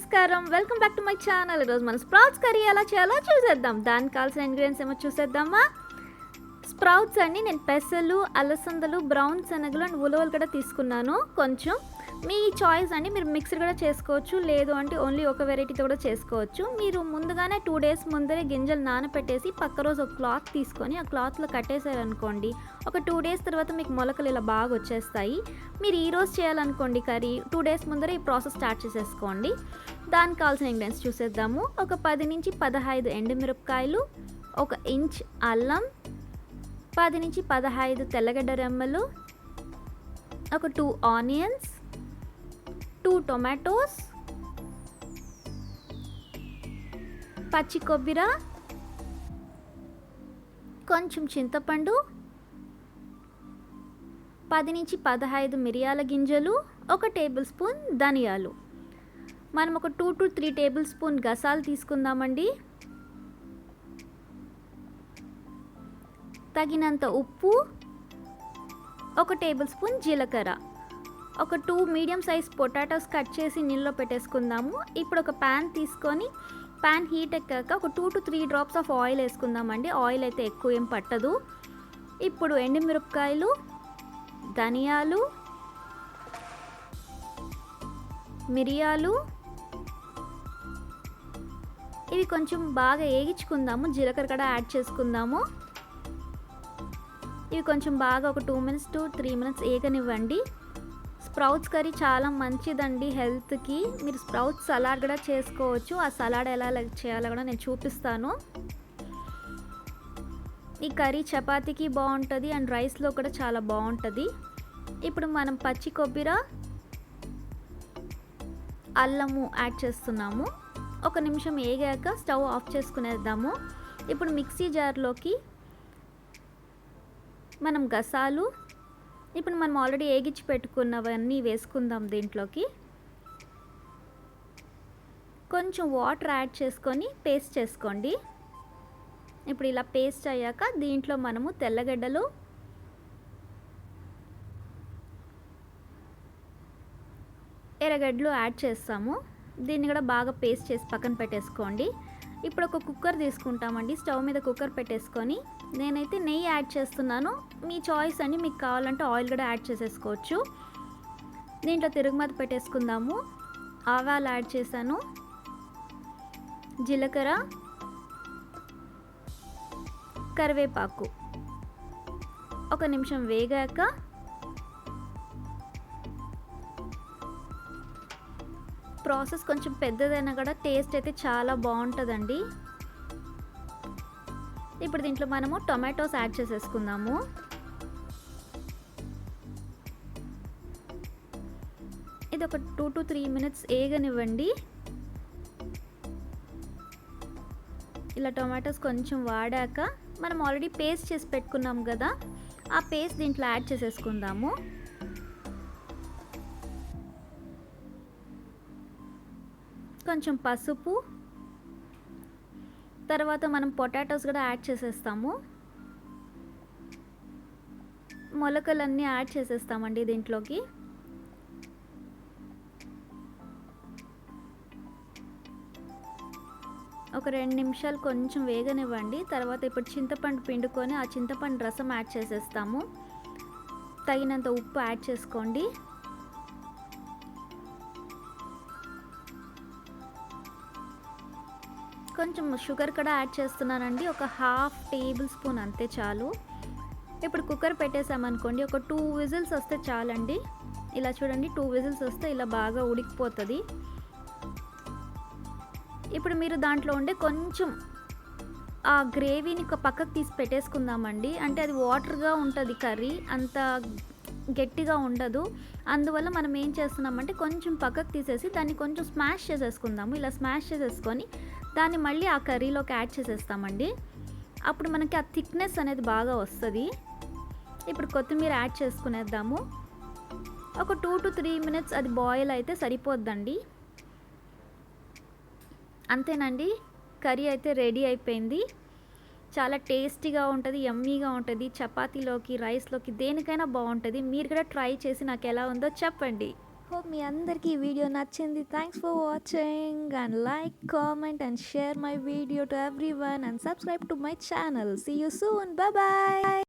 నమస్కారం. Welcome back to my channel ఈరోజు మనం స్ప్రౌట్స్ కర్రీ ఎలా చేయాలో చూసేద్దాం. దానికి కావాల్సిన ఇంగ్రీడియంట్స్ ఏమో చూసేద్దామా? స్ప్రౌట్స్ అండి నేను పెసలు అలసందలు బ్రౌన్ శనగలు అండ్ ఉలవలు కూడా తీసుకున్నాను. కొంచెం మీ చాయిస్ అండి. మీరు మిక్సర్ కూడా చేసుకోవచ్చు. లేదు అంటే ఓన్లీ ఒక వెరైటీతో కూడా చేసుకోవచ్చు. మీరు ముందుగానే టూ డేస్ ముందరే గింజలు నానపెట్టేసి పక్క రోజు ఒక క్లాత్ తీసుకొని ఆ క్లాత్లో కట్టేశారనుకోండి. ఒక టూ డేస్ తర్వాత మీకు మొలకలు ఇలా బాగా వచ్చేస్తాయి. మీరు ఈ రోజు చేయాలనుకోండి కర్రీ టూ డేస్ ముందరే ఈ ప్రాసెస్ స్టార్ట్ చేసేసుకోండి. దానికి కావాల్సిన ఇంగ్రీడియంట్స్ చూసేద్దాము. ఒక పది నుంచి పదహైదు ఎండుమిరపకాయలు ఒక ఇంచ్ అల్లం పది నుంచి పదహైదు తెల్లగడ్డ రెమ్మలు ఒక టూ ఆనియన్స్ టూ టొమాటోస్ పచ్చి కొబ్బరి కొంచెం చింతపండు పది నుంచి పదహైదు మిరియాల గింజలు ఒక టేబుల్ స్పూన్ ధనియాలు. మనం ఒక two to three tablespoon గసాలు తీసుకుందామండి. తగినంత ఉప్పు ఒక టేబుల్ స్పూన్ జీలకర్ర. ఒక two medium size potatoes cut చేసి నీళ్ళలో పెట్టేసుకుందాము. ఇప్పుడు ఒక ప్యాన్ తీసుకొని ప్యాన్ హీట్ ఎక్కాక ఒక two to three drops of oil వేసుకుందామండి. ఆయిల్ అయితే ఎక్కువ ఏం పట్టదు. ఇప్పుడు ఎండుమిరపకాయలు ధనియాలు మిరియాలు ఇవి కొంచెం బాగా వేగించుకుందాము జీలకర్ర కూడా యాడ్ చేసుకుందాము. ఇవి కొంచెం బాగా ఒక two minutes to three minutes ఏగనివ్వండి. Sprouts curry చాలా మంచిదండి హెల్త్కి. మీరు స్ప్రౌట్స్ సలాడ్ కూడా చేసుకోవచ్చు. ఆ సలాడ్ ఎలా చేయాలో కూడా నేను చూపిస్తాను. ఈ కర్రీ చపాతీకి బాగుంటుంది అండ్ రైస్లో కూడా చాలా బాగుంటుంది. ఇప్పుడు మనం పచ్చి కొబ్బరి అల్లము యాడ్ చేస్తున్నాము. ఒక నిమిషం వేగాక స్టవ్ ఆఫ్ చేసుకునేద్దాము. ఇప్పుడు మిక్సీ జార్లోకి మనం గసాలు ఇప్పుడు మనం ఆల్రెడీ ఏగిచ్చి పెట్టుకున్నవన్నీ వేసుకుందాం దీంట్లోకి. కొంచెం వాటర్ యాడ్ చేసుకొని పేస్ట్ చేసుకోండి. ఇప్పుడు ఇలా పేస్ట్ అయ్యాక దీంట్లో మనము తెల్లగడ్డలు ఎర్రగడ్డలు యాడ్ చేస్తాము. దీన్ని కూడా బాగా పేస్ట్ చేసి పక్కన పెట్టేసుకోండి. ఇప్పుడు ఒక కుక్కర్ తీసుకుంటామండి. స్టవ్ మీద కుక్కర్ పెట్టేసుకొని నేనైతే నెయ్యి యాడ్ చేస్తున్నాను. మీ చాయిస్ అండి మీకు కావాలంటే ఆయిల్ కూడా యాడ్ చేసేసుకోవచ్చు. దీంట్లో తిరుగుమతి పెట్టేసుకుందాము. ఆవాలు యాడ్ చేశాను. జీలకర్ర కరివేపాకు. ఒక నిమిషం వేగాక ప్రాసెస్ కొంచెం పెద్దదైనా కూడా టేస్ట్ అయితే చాలా బాగుంటుందండి. ఇప్పుడు దీంట్లో మనము టొమాటోస్ యాడ్ చేసేసుకుందాము. ఇది ఒక టూ టు త్రీ మినిట్స్ ఏగనివ్వండి. ఇలా టొమాటోస్ కొంచెం వాడాక మనం ఆల్రెడీ పేస్ట్ చేసి పెట్టుకున్నాం కదా ఆ పేస్ట్ దీంట్లో యాడ్ చేసేసుకుందాము. కొంచెం పసుపు. తర్వాత మనం పొటాటోస్ కూడా యాడ్ చేసేస్తాము. మొలకలన్నీ యాడ్ చేసేస్తామండి దీంట్లోకి. ఒక రెండు నిమిషాలు కొంచెం వేగనివ్వండి. తర్వాత ఇప్పుడు చింతపండు పిండుకొని ఆ చింతపండు రసం యాడ్ చేసేస్తాము. తగినంత ఉప్పు యాడ్ చేసుకోండి. కొంచెం షుగర్ కూడా యాడ్ చేస్తున్నానండి. ఒక హాఫ్ టేబుల్ స్పూన్ అంతే చాలు. ఇప్పుడు కుక్కర్ పెట్టేసామనుకోండి ఒక టూ విజిల్స్ వస్తే చాలండి. ఇలా చూడండి టూ విజిల్స్ వస్తే ఇలా బాగా ఉడికిపోతుంది. ఇప్పుడు మీరు దాంట్లో ఉండే కొంచెం ఆ గ్రేవీని ఒక పక్కకు తీసి పెట్టేసుకుందామండి. అంటే అది వాటర్గా ఉంటుంది కర్రీ అంత గట్టిగా ఉండదు. అందువల్ల మనం ఏం చేస్తున్నామంటే కొంచెం పక్కకు తీసేసి దాన్ని కొంచెం స్మాష్ చేసేసుకుందాము. ఇలా స్మాష్ చేసేసుకొని దాన్ని మళ్ళీ ఆ కర్రీలోకి యాడ్ చేసేస్తామండి. అప్పుడు మనకి ఆ థిక్నెస్ అనేది బాగా వస్తుంది. ఇప్పుడు కొత్తిమీర యాడ్ చేసుకునేద్దాము. ఒక టూ టు త్రీ మినిట్స్ అది బాయిల్ అయితే సరిపోద్దండి. అంతేనండి. కర్రీ అయితే రెడీ అయిపోయింది. చాలా టేస్టీగా ఉంటుంది యమ్మీగా ఉంటుంది. చపాతీలోకి రైస్లోకి దేనికైనా బాగుంటుంది. మీరు కూడా ట్రై చేసి నాకు ఎలా ఉందో చెప్పండి. హోప్ మీ అందరికీ ఈ వీడియో నచ్చింది. Thanks for watching and like comment and share my video to everyone and subscribe to my channel see you soon bye